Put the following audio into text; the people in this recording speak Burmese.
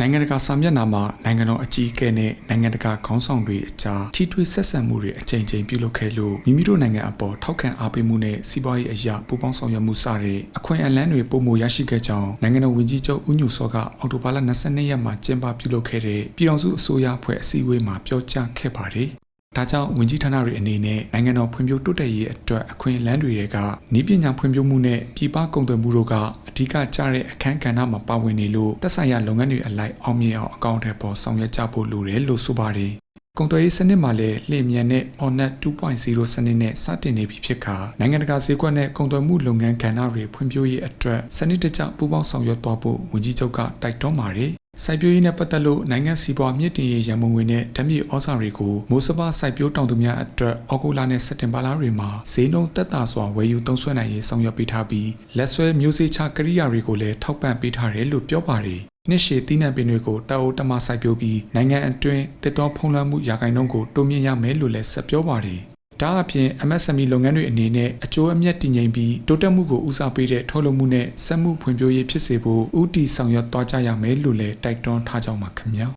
နိုင်ငံတကာစာမျက်နှာမှာနိုင်ငံတော်အကြီးအကဲနဲ့နိုင်ငံတကာခေါင်းဆောင်တွေအကြားထိတွေ့ဆက်ဆံမှုတွေအကြိမ်ကြိမ်ပြုလုပ်ခဲ့လို့မိမိတို့နိုင်ငံအပေါ်ထောက်ခံအားပေးမှုနဲ့စီးပွားရေးအရာပူးပေါင်းဆောင်ရွက်မှုစတဲ့အခွင့်အလမ်းတွေပုံမရရှိခဲ့ကြောင်းနိုင်ငံတော်ဝန်ကြီးချုပ်ဦးညိုစောကအောက်တိုဘာလ22ရက်မှာကျင်းပပြုလုပ်ခဲ့တဲ့ပြည်ထောင်စုအစိုးရအဖွဲ့အစည်းအဝေးမှာပြောကြားခဲ့ပါတယ်။ ဒါကြောင့်ဝင်ကြီးဌာနတွေအနေနဲ့နိုင်ငံတော်ဖွံ့ဖြိုးတိုးတက်ရေးအတွက်အခွင့်အလမ်းတွေကဤပညာဖွံ့ဖြိုးမှုနဲ့ပြည်ပကုန်သွယ်မှုတို့ကအဓိကကျတဲ့အခန်းကဏ္ဍမှာပါဝင်နေလို့သက်ဆိုင်ရာလုပ်ငန်းတွေအလိုက်အောင်မြင်အောင်အကောင့်ထဲပေါ်ဆောင်ရွက်ကြဖို့လိုတယ်လို့ဆိုပါတယ်။ကုန်သွယ်ရေးစနစ်မှာလည်းလျင်မြန်တဲ့ Onnet 2.0စနစ်နဲ့စတင်နေပြီဖြစ်ခါနိုင်ငံတကာဈေးကွက်နဲ့ကုန်သွယ်မှုလုပ်ငန်းကဏ္ဍတွေဖွံ့ဖြိုးရေးအတွက်စနစ်တကျပူးပေါင်းဆောင်ရွက်သွားဖို့ဝန်ကြီးချုပ်ကတိုက်တွန်းပါတယ်။ စိုက်ပျိုးရေးနဲ့ပတ်သက်လို့နိုင်ငံစီးပွားမြင့်တင်ရေးရန်ပုံငွေနဲ့ဓာတ်မြေဩဇာတွေကိုမိုးစပါစိုက်ပျိုးတောင်သူများအတွက်ဩဂုတ်လနဲ့စက်တင်ဘာလတွေမှာဈေးနှုန်းတက်တာစွာဝယ်ယူသုံးစွဲနိုင်ရေးဆောင်ရွက်ပေးထားပြီးလက်ဆွဲမျိုးစေ့ချကရိယာတွေကိုလည်းထောက်ပံ့ပေးထားတယ်လို့ပြောပါတယ်။နှစ်ရှည်သီးနှံပင်တွေကိုတအိုတမစိုက်ပျိုးပြီးနိုင်ငံအတွင်းတစ်တော်ဖုံးလွှမ်းမှုရာခိုင်နှုန်းကိုတိုးမြင့်ရမယ်လို့လည်းဆက်ပြောပါတယ်။ ဒါအပြင် MSME လုပ်ငန်းတွေအနေနဲ့အကျိုးအမြတ်တည်ငြိမ်ပြီးတိုးတက်မှုကိုဦးစားပေးတဲ့ထုတ်လုပ်မှုနဲ့စက်မှုဖွံ့ဖြိုးရေးဖြစ်စေဖို့ဥတီဆောင်ရွက်သွားကြရမယ်လို့လည်းတိုက်တွန်းထားကြောင်းပါခင်ဗျာ